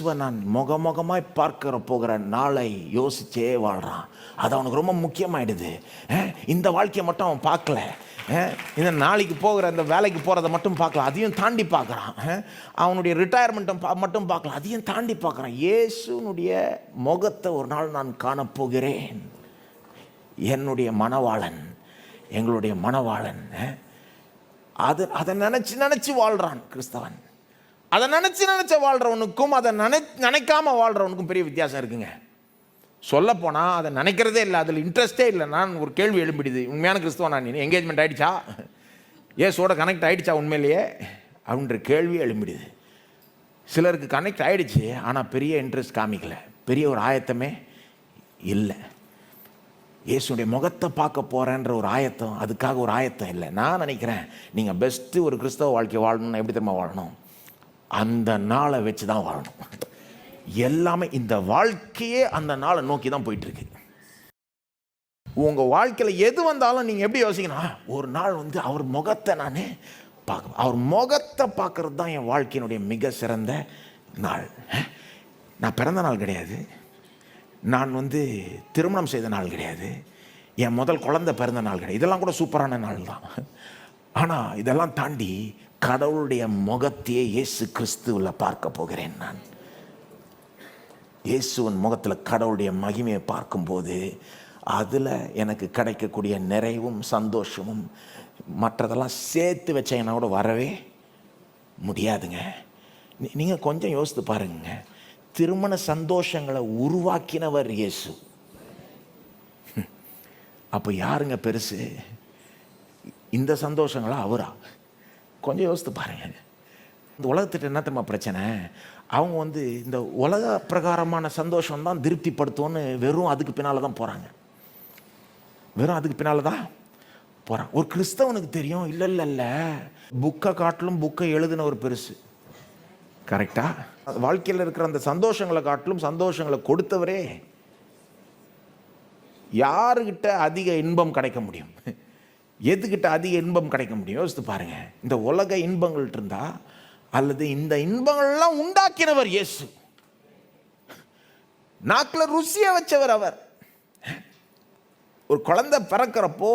இயேசுவை நான் முகமுகமாய் பார்க்கிற போகிற நாளை யோசிச்சே வாழ்கிறான் அது அவனுக்கு ரொம்ப முக்கியமாயிடுது இந்த வாழ்க்கையை மட்டும் அவன் பார்க்கல இந்த நாளைக்கு போகிற இந்த வேலைக்கு போகிறத மட்டும் பார்க்கல அதையும் தாண்டி பார்க்குறான் அவனுடைய ரிட்டையர்மெண்ட்டை மட்டும் பார்க்கல அதையும் தாண்டி பார்க்குறான் இயேசுனுடைய முகத்தை ஒரு நாள் நான் காணப்போகிறேன் என்னுடைய மணவாளன் எங்களுடைய மணவாளன் அது அதை நினச்சி நினச்சி வாழ்கிறான் கிறிஸ்தவன் அதை நினச்சி நினச்ச வாழ்கிறவனுக்கும் அதை நினை நினைக்காம வாழ்கிறவனுக்கும் பெரிய வித்தியாசம் இருக்குங்க. சொல்லப்போனால் அதை நினைக்கிறதே இல்லை. அதில் இன்ட்ரெஸ்டே இல்லை. நான் ஒரு கேள்வி எழும்பிடுது. உண்மையான கிறிஸ்துவ நான் என்கேஜ்மெண்ட் ஆகிடுச்சா ஏசோட கனெக்ட் ஆகிடுச்சா உண்மையிலேயே? அப்படின்ற கேள்வி எழும்பிடுது. சிலருக்கு கனெக்ட் ஆகிடுச்சு ஆனால் பெரிய இன்ட்ரெஸ்ட் காமிக்கலை. பெரிய ஒரு ஆயத்தமே இல்லை. இயேசுடைய முகத்தை பார்க்க போகிறேன்ற ஒரு ஆயத்தம் அதுக்காக ஒரு ஆயத்தம் இல்லை. நான் நினைக்கிறேன் நீங்கள் பெஸ்ட்டு ஒரு கிறிஸ்தவ வாழ்க்கை வாழணும்னா எப்படி திரும்ப வாழணும்? அந்த நாளை வச்சு தான் வாழணும். எல்லாமே இந்த வாழ்க்கையே அந்த நாளை நோக்கி தான் போயிட்டுருக்கு. உங்கள் வாழ்க்கையில் எது வந்தாலும் நீங்கள் எப்படி யோசிக்கணும்? ஒரு நாள் வந்து அவர் முகத்தை நான் பார்க்க அவர் முகத்தை பார்க்குறது தான் என் வாழ்க்கையினுடைய மிக சிறந்த நாள். நான் பிறந்த நாள் கிடையாது. நான் வந்து திருமணம் செய்த நாள் கிடையாது. என் முதல் குழந்தை பிறந்த நாள் கிடையாது. இதெல்லாம் கூட சூப்பரான நாள் தான் ஆனால் இதெல்லாம் தாண்டி கடவுளுடைய முகத்தையே இயேசு கிறிஸ்துவில் பார்க்க போகிறேன் நான். இயேசுவின் முகத்தில் கடவுளுடைய மகிமையை பார்க்கும்போது அதில் எனக்கு கிடைக்கக்கூடிய நிறைவும் சந்தோஷமும் மற்றதெல்லாம் சேர்த்து வச்சேன்னா கூட வரவே முடியாதுங்க. நீங்கள் கொஞ்சம் யோசித்து பாருங்க. திருமண சந்தோஷங்களை உருவாக்கினவர் இயேசு. அப்போ யாருங்க பெருசு? இந்த சந்தோஷங்களா அவரா? கொஞ்சம் யோசித்து பாருங்க. இந்த உலகத்திட்ட என்ன தெரியுமா பிரச்சனை? அவங்க வந்து இந்த உலக பிரகாரமான சந்தோஷம் தான் திருப்திப்படுத்தும்னு வெறும் அதுக்கு பின்னால் தான் போகிறாங்க வெறும் அதுக்கு பின்னால் தான் போகிறான் ஒரு கிறிஸ்தவனுக்கு தெரியும் இல்லை இல்லை இல்லை புக்கை காட்டிலும் புக்கை எழுதின ஒரு பெருசு. கரெக்டாக வாழ்க்கையில் இருக்கிற அந்த சந்தோஷங்களை காட்டிலும் சந்தோஷங்களை கொடுத்தவரே யாருக்கிட்ட அதிக இன்பம் கிடைக்க முடியும்? எதுக்கிட்ட அதிக இன்பம் கிடைக்க முடியும் யோசித்து பாருங்க. இந்த உலக இன்பங்கள் இருந்தா அல்லது இந்த இன்பங்கள்லாம் உண்டாக்கினவர் இயேசு. நாக்கில் ருசியை வச்சவர் அவர். ஒரு குழந்தை பிறக்கிறப்போ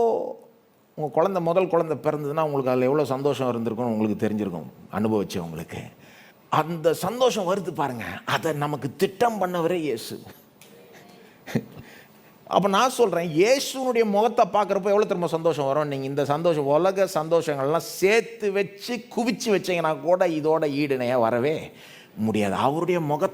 உங்கள் குழந்தை முதல் குழந்தை பிறந்ததுன்னா உங்களுக்கு அதில் எவ்வளோ சந்தோஷம் இருந்திருக்கும் உங்களுக்கு தெரிஞ்சிருக்கும் அனுபவிச்சவங்களுக்கு. அந்த சந்தோஷம் வருது பாருங்க. அதை நமக்கு திட்டம் பண்ணவரே இயேசு. அப்போ நான் சொல்கிறேன் இயேசுனுடைய முகத்தை பார்க்குறப்போ எவ்வளோ திரும்ப சந்தோஷம் வரும்? நீங்கள் இந்த சந்தோஷம் உலக சந்தோஷங்கள்லாம் சேர்த்து வச்சு குவிச்சு வச்சீங்கன்னா கூட இதோட ஈடுணையாக வரவே முடியாது. அவருடைய முகத்தை